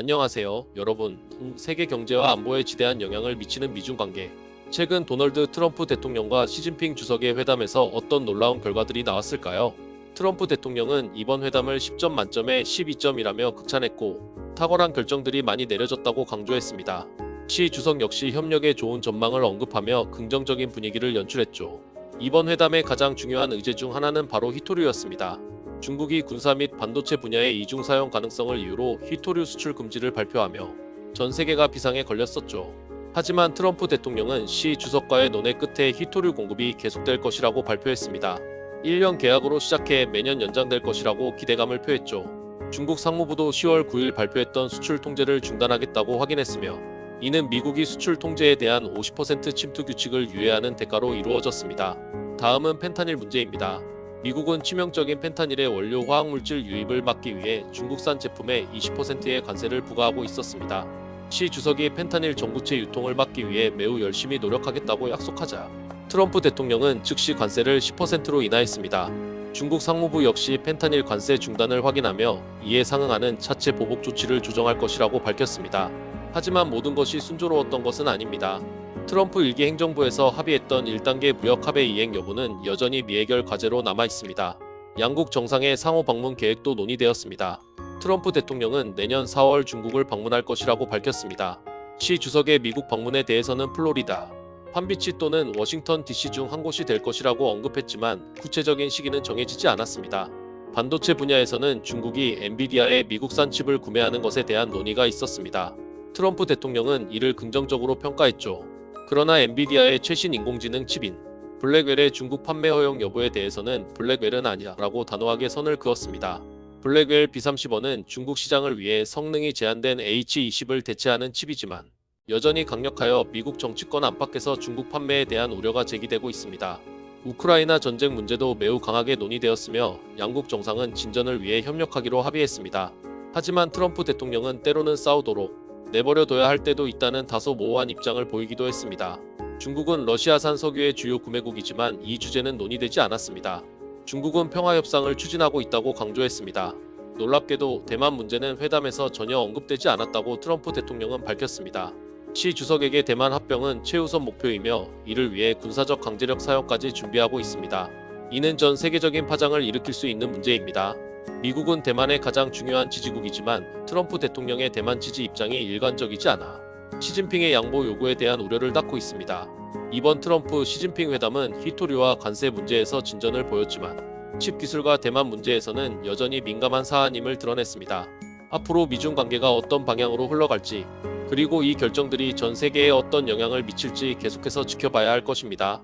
안녕하세요, 여러분. 음, 세계 경제와 안보에 지대한 영향을 미치는 미중 관계. 최근 도널드 트럼프 대통령과 시진핑 주석의 회담에서 어떤 놀라운 결과들이 나왔을까요? 트럼프 대통령은 이번 회담을 10점 만점에 12점이라며 극찬했고 탁월한 결정들이 많이 내려졌다고 강조했습니다. 시 주석 역시 협력에 좋은 전망을 언급하며 긍정적인 분위기를 연출했죠. 이번 회담의 가장 중요한 의제 중 하나는 바로 히토류였습니다. 중국이 군사 및 반도체 분야의 이중 사용 가능성을 이유로 히토류 수출 금지를 발표하며 전 세계가 비상에 걸렸었죠. 하지만 트럼프 대통령은 시 주석과의 논의 끝에 히토류 공급이 계속될 것이라고 발표했습니다. 1년 계약으로 시작해 매년 연장될 것이라고 기대감을 표했죠. 중국 상무부도 10월 9일 발표했던 수출 통제를 중단하겠다고 확인했으며 이는 미국이 수출 통제에 대한 50% 침투 규칙을 유예하는 대가로 이루어졌습니다. 다음은 펜타닐 문제입니다. 미국은 치명적인 펜타닐의 원료 화학물질 유입을 막기 위해 중국산 제품에 20%의 관세를 부과하고 있었습니다. 시 주석이 펜타닐 전구체 유통을 막기 위해 매우 열심히 노력하겠다고 약속하자 트럼프 대통령은 즉시 관세를 10%로 인하했습니다. 중국 상무부 역시 펜타닐 관세 중단을 확인하며 이에 상응하는 차체 보복 조치를 조정할 것이라고 밝혔습니다. 하지만 모든 것이 순조로웠던 것은 아닙니다. 트럼프 일기 행정부에서 합의했던 1단계 무역 합의 이행 여부는 여전히 미해결 과제로 남아 있습니다. 양국 정상의 상호 방문 계획도 논의되었습니다. 트럼프 대통령은 내년 4월 중국을 방문할 것이라고 밝혔습니다. 시 주석의 미국 방문에 대해서는 플로리다, 판비치 또는 워싱턴 DC 중 한 곳이 될 것이라고 언급했지만 구체적인 시기는 정해지지 않았습니다. 반도체 분야에서는 중국이 엔비디아의 미국산 칩을 구매하는 것에 대한 논의가 있었습니다. 트럼프 대통령은 이를 긍정적으로 평가했죠. 그러나 엔비디아의 최신 인공지능 칩인 블랙웰의 중국 판매 허용 여부에 대해서는 블랙웰은 아니야 라고 단호하게 선을 그었습니다. 블랙웰 B30원은 중국 시장을 위해 성능이 제한된 H20을 대체하는 칩이지만 여전히 강력하여 미국 정치권 안팎에서 중국 판매에 대한 우려가 제기되고 있습니다. 우크라이나 전쟁 문제도 매우 강하게 논의되었으며 양국 정상은 진전을 위해 협력하기로 합의했습니다. 하지만 트럼프 대통령은 때로는 싸우도록 내버려둬야 할 때도 있다는 다소 모호한 입장을 보이기도 했습니다. 중국은 러시아산 석유의 주요 구매국이지만 이 주제는 논의되지 않았습니다. 중국은 평화협상을 추진하고 있다고 강조했습니다. 놀랍게도 대만 문제는 회담에서 전혀 언급되지 않았다고 트럼프 대통령은 밝혔습니다. 시 주석에게 대만 합병은 최우선 목표이며 이를 위해 군사적 강제력 사용까지 준비하고 있습니다. 이는 전 세계적인 파장을 일으킬 수 있는 문제입니다. 미국은 대만의 가장 중요한 지지국이지만 트럼프 대통령의 대만 지지 입장이 일관적이지 않아 시진핑의 양보 요구에 대한 우려를 낳고 있습니다. 이번 트럼프 시진핑 회담은 히토류와 관세 문제에서 진전을 보였지만 칩 기술과 대만 문제에서는 여전히 민감한 사안임을 드러냈습니다. 앞으로 미중 관계가 어떤 방향으로 흘러갈지 그리고 이 결정들이 전 세계에 어떤 영향을 미칠지 계속해서 지켜봐야 할 것입니다.